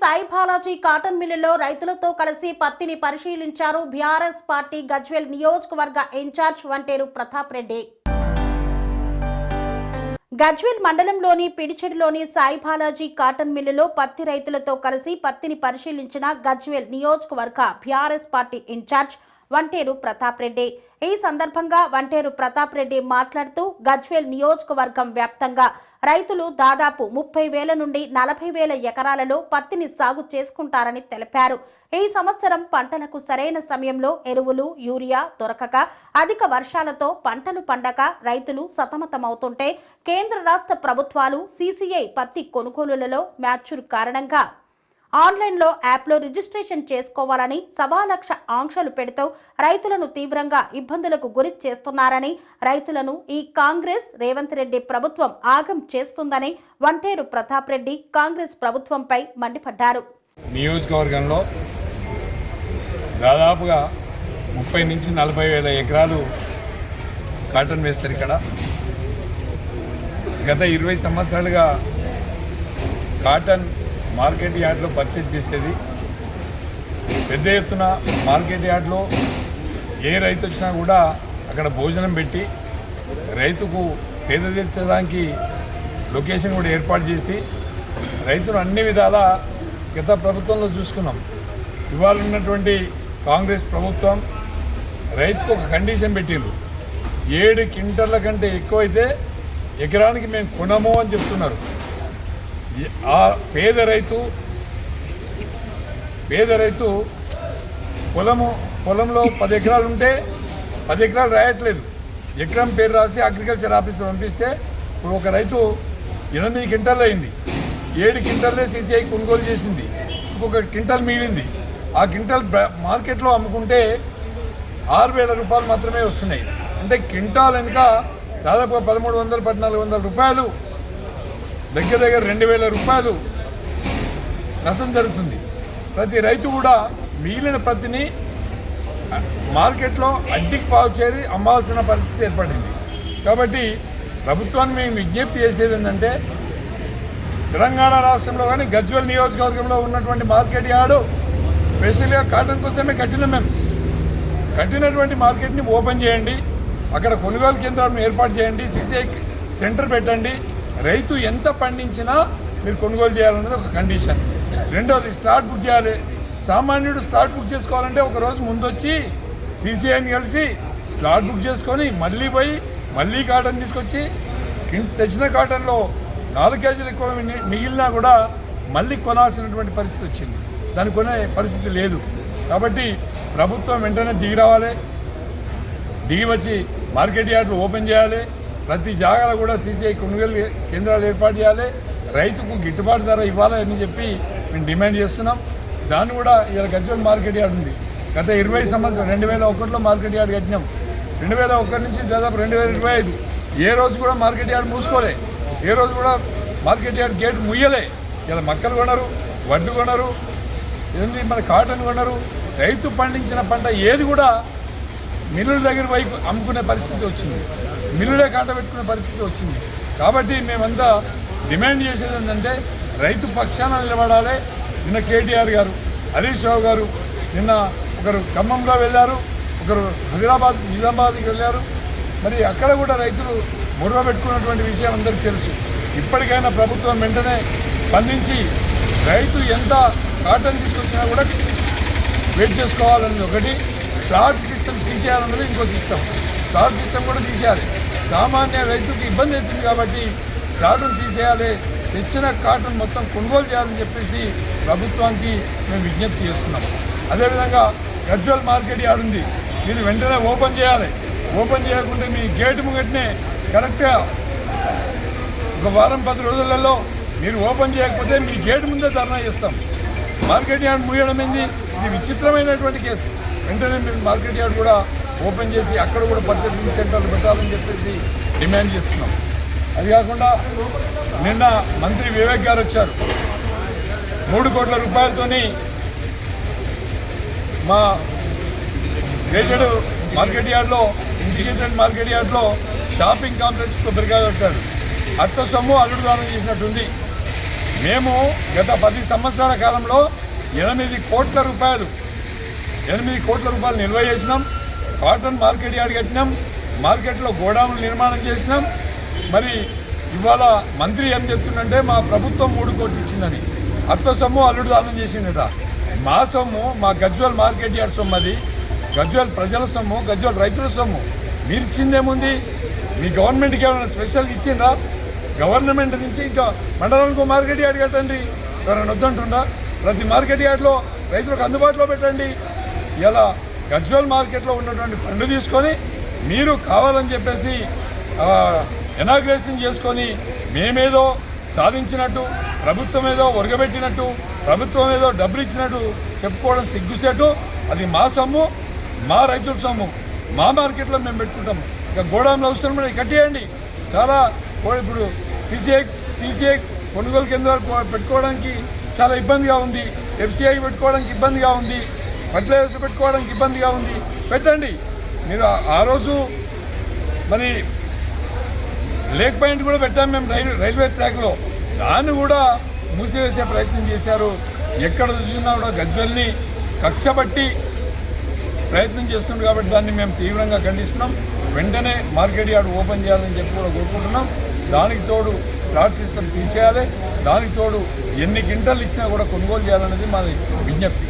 Sai Balaji cotton మిల్లులో రైతులతో కలిసి పత్తిని పరిశీలించారు బీఆర్ఎస్ పార్టీ గజ్వేల్ నియోజకవర్గ ఇన్ఛార్జ్ వంటేరు ప్రతాప్ రెడ్డి. గజ్వేల్ మండలంలోని పిడిచెడులోని సాయి బాలాజీ కాటన్ మిల్లులో పత్తి రైతులతో కలిసి పత్తిని పరిశీలించిన గజ్వేల్ నియోజకవర్గ BRS party in charge Vanteru Pratap Reddy. ఈ సందర్భంగా వంటేరు ప్రతాప్ రెడ్డి మాట్లాడుతూ గజ్వేల్ నియోజకవర్గం వ్యాప్తంగా రైతులు దాదాపు ముప్పై వేల నుండి నలభై వేల ఎకరాలలో పత్తిని సాగు చేసుకుంటారని తెలిపారు. ఈ సంవత్సరం పంటలకు సరైన సమయంలో ఎరువులు యూరియా దొరకక అధిక వర్షాలతో పంటలు పండక రైతులు సతమతమవుతుంటే కేంద్ర రాష్ట్ర ప్రభుత్వాలు సీసీఐ పత్తి కొనుగోలులలో మ్యాచ్యూర్ కారణంగా ఆన్లైన్లో యాప్లో రిజిస్ట్రేషన్ చేసుకోవాలని సవా లక్ష ఆంక్షలు పెడుతూ రైతులను తీవ్రంగా ఇబ్బందులకు గురి చేస్తున్నారని రైతులను ఈ కాంగ్రెస్ రేవంత్ రెడ్డి ప్రభుత్వం ఆగం చేస్తుందని వంటేరు ప్రతాప్ రెడ్డి కాంగ్రెస్ ప్రభుత్వంపై మండిపడ్డారు. నియోజకవర్గంలో దాదాపుగా ముప్పై నుంచి నలభై వేల ఎకరాలు కాటన్ వేస్తారు ఇక్కడ. గత ఇరవై సంవత్సరాలుగా కాటన్ మార్కెట్ యార్డ్లో పర్చేజ్ చేసేది. పెద్ద ఎత్తున మార్కెట్ యార్డ్లో ఏ రైతు వచ్చినా కూడా అక్కడ భోజనం పెట్టి రైతుకు సేద తీర్చడానికి లొకేషన్ కూడా ఏర్పాటు చేసి రైతులు అన్ని విధాల గత ప్రభుత్వంలో చూసుకున్నాం. ఇవాళ ఉన్నటువంటి కాంగ్రెస్ ప్రభుత్వం రైతుకు ఒక కండిషన్ పెట్టిండ్రు ఏడు క్వింటర్ల కంటే ఎక్కువైతే ఎకరానికి మేము కొనము అని చెప్తున్నారు. ఆ పేద రైతు పేద రైతు పొలము పొలంలో పది ఎకరాలు ఉంటే పది ఎకరాలు రాయట్లేదు. ఎకరం పేరు రాసి అగ్రికల్చర్ ఆఫీసర్ పంపిస్తే ఇప్పుడు ఒక రైతు ఎనిమిది క్వింటల్ అయింది. ఏడు క్వింటల్నే సీసీఐ కొనుగోలు చేసింది. ఇంకొక క్వింటాల్ మిగిలింది. ఆ క్వింటాల్ మార్కెట్లో అమ్ముకుంటే ఆరు వేల రూపాయలు మాత్రమే వస్తున్నాయి. అంటే క్వింటాల్ వెనుక దాదాపుగా పదమూడు వందలు పద్నాలుగు వందల రూపాయలు దగ్గర దగ్గర రెండు వేల రూపాయలు నష్టం జరుగుతుంది. ప్రతి రైతు కూడా మిగిలిన పత్తిని మార్కెట్లో అడ్డికి పావు చేరి అమ్మాల్సిన పరిస్థితి ఏర్పడింది. కాబట్టి ప్రభుత్వాన్ని మేము విజ్ఞప్తి చేసేది ఏంటంటే తెలంగాణ రాష్ట్రంలో కానీ గజ్వల్ నియోజకవర్గంలో ఉన్నటువంటి మార్కెట్ యార్డు స్పెషల్గా కాటన్ కోసమే కట్టినాం మేము. కట్టినటువంటి మార్కెట్ని ఓపెన్ చేయండి. అక్కడ కొనుగోలు కేంద్రాలను ఏర్పాటు చేయండి. సీసీఐ సెంటర్ పెట్టండి. రైతు ఎంత పండించినా మీరు కొనుగోలు చేయాలన్నది ఒక కండిషన్ రెండోది స్లాట్ బుక్ చేయాలి. సామాన్యుడు స్లాట్ బుక్ చేసుకోవాలంటే ఒక రోజు ముందొచ్చి సీసీఐని కలిసి స్లాట్ బుక్ చేసుకొని మళ్ళీ పోయి మళ్ళీ కాటన్ తీసుకొచ్చి తెచ్చిన కాటన్లో నాలుగు కేజీలు ఎక్కువ మిగిలినా కూడా మళ్ళీ కొనాల్సినటువంటి పరిస్థితి వచ్చింది. దాని కొనే పరిస్థితి లేదు. కాబట్టి ప్రభుత్వం వెంటనే దిగి రావాలి. దిగి వచ్చి మార్కెట్ యార్డ్లు ఓపెన్ చేయాలి. ప్రతి జాగాలో కూడా సీసీఐ కొనుగోలు కేంద్రాలు ఏర్పాటు చేయాలి. రైతుకు గిట్టుబాటు ధర ఇవ్వాలని చెప్పి మేము డిమాండ్ చేస్తున్నాం. దాన్ని కూడా ఇలా గజ్వల్ మార్కెట్ యార్డ్ ఉంది. గత ఇరవై సంవత్సరం రెండు వేల ఒకటిలో మార్కెట్ యార్డ్ కట్టినాం. రెండు వేల ఒకటి నుంచి దాదాపు రెండు వేల ఇరవై ఐదు. ఏ రోజు కూడా మార్కెట్ యార్డ్ మూసుకోలే. ఏ రోజు కూడా మార్కెట్ యార్డ్ గేట్ ముయ్యలే. ఇలా మక్కలు కొనరు వడ్లు కొనరు ఏంది మన కాటన్ కొనరు. రైతు పండించిన పంట ఏది కూడా మిల్లుల దగ్గర వైపు అమ్ముకునే పరిస్థితి వచ్చింది. మిల్లులే కాట పెట్టుకునే పరిస్థితి వచ్చింది. కాబట్టి మేమంతా డిమాండ్ చేసేది ఏంటంటే రైతు పక్షాన నిలబడాలి. నిన్న కేటీఆర్ గారు హరీష్ రావు గారు నిన్న ఒకరు ఖమ్మంలో వెళ్ళారు ఒకరు హైదరాబాద్ నిజామాబాద్కి వెళ్ళారు. మరి అక్కడ కూడా రైతులు బుర్ర పెట్టుకున్నటువంటి విషయం అందరికీ తెలుసు. ఇప్పటికైనా ప్రభుత్వం వెంటనే స్పందించి రైతు ఎంత కాటన్ తీసుకొచ్చినా కూడా వెయిట్ చేసుకోవాలన్నది ఒకటి. స్లాట్ సిస్టమ్ తీసేయాలన్నది ఇంకో సిస్టమ్. స్లాట్ సిస్టమ్ కూడా తీసేయాలి. సామాన్య రైతుకు ఇబ్బంది అవుతుంది కాబట్టి స్లాట్ను తీసేయాలి తెచ్చిన కాటన్ మొత్తం కొనుగోలు చేయాలని చెప్పేసి ప్రభుత్వానికి మేము విజ్ఞప్తి చేస్తున్నాం. అదేవిధంగా గజ్వల్ మార్కెట్ యార్డ్ ఉంది. దీన్ని వెంటనే ఓపెన్ చేయాలి. ఓపెన్ చేయకుంటే మీ గేటు ముంగట్నే కరెక్ట్గా ఒక వారం పది రోజులలో మీరు ఓపెన్ చేయకపోతే మీ గేటు ముందే ధర్నా చేస్తాం. మార్కెట్ యార్డ్ మూయడం ఏంది ఇది విచిత్రమైనటువంటి కేసు. వెంటనే మీరు మార్కెట్ యార్డ్ కూడా ఓపెన్ చేసి అక్కడ కూడా పర్చేసింగ్ సెంటర్లు పెట్టాలని చెప్పేసి డిమాండ్ చేస్తున్నాం. అది కాకుండా నిన్న మంత్రి వివేక్ గారు వచ్చారు. మూడు కోట్ల రూపాయలతోని మా గేటెడ్ మార్కెట్ యార్డ్లో ఇంటిగ్రేటెడ్ మార్కెట్ యార్డ్లో షాపింగ్ కాంప్లెక్స్ కొబ్బరికాయ పెట్టాడు అత్త సొమ్ము అల్లుడు దానం చేసినట్టుంది. మేము గత పది సంవత్సరాల కాలంలో ఎనిమిది కోట్ల రూపాయలు ఎనిమిది కోట్ల రూపాయలు నిల్వ చేసినాం. కాటన్ మార్కెట్ యార్డ్ కట్టినాం. మార్కెట్లో గోడౌన్లు నిర్మాణం చేసినాం. మరి ఇవాళ మంత్రి ఏం చెప్తుందంటే మా ప్రభుత్వం మూడు కోట్లు ఇచ్చిందని. అత్త సొమ్ము అల్లుడు దానం చేసిండట. మా సొమ్ము మా గజ్వల్ మార్కెట్ యార్డ్ సొమ్ము అది. గజ్వల్ ప్రజల సొమ్ము గజ్వల్ రైతుల సొమ్ము. మీరు ఇచ్చిందేముంది మీ గవర్నమెంట్కి ఏమైనా స్పెషల్గా ఇచ్చిందా గవర్నమెంట్ నుంచి ఇంకా మండలానికి మార్కెట్ యార్డ్ కట్టండి. ఎవరైనా వద్దంటుందా ప్రతి మార్కెట్ యార్డ్లో రైతులకు అందుబాటులో పెట్టండి. ఇలా గజ్వల్ మార్కెట్లో ఉన్నటువంటి ఫండ్ తీసుకొని మీరు కావాలని చెప్పేసి ఎనాగ్రేషన్ చేసుకొని మేమేదో సాధించినట్టు ప్రభుత్వం ఏదో ఒరగబెట్టినట్టు ప్రభుత్వం ఏదో డబ్బులు ఇచ్చినట్టు చెప్పుకోవడం సిగ్గుసేటు. అది మా సొమ్ము మా రైతుల సొమ్ము. మా మార్కెట్లో మేము పెట్టుకుంటాం. ఇక గోడౌన్లో అవసరం కూడా కట్టేయండి. చాలా ఇప్పుడు సీసీఐ సీసీఐ కొనుగోలు కేంద్రాలు పెట్టుకోవడానికి చాలా ఇబ్బందిగా ఉంది. ఎఫ్సిఐ పెట్టుకోవడానికి ఇబ్బందిగా ఉంది. ఫర్టిలైజర్స్ పెట్టుకోవడానికి ఇబ్బందిగా ఉంది. పెట్టండి. మీరు ఆ- రోజు మరి లేక్ పాయింట్ కూడా పెట్టాము మేము రైలు రైల్వే ట్రాక్లో. దాన్ని కూడా మూసివేసే ప్రయత్నం చేశారు. ఎక్కడ చూసినా కూడా గజ్వల్ని కక్షపట్టి ప్రయత్నం చేస్తుంది కాబట్టి దాన్ని మేము తీవ్రంగా ఖండిస్తున్నాం. వెంటనే మార్కెట్ యార్డ్ ఓపెన్ చేయాలని చెప్పి కూడా కోరుకుంటున్నాం. దానికి తోడు స్లాట్ సిస్టమ్ తీసేయాలి. దానికి తోడు ఎన్ని గింటలు ఇచ్చినా కూడా కొనుగోలు చేయాలనేది మాది విజ్ఞప్తి.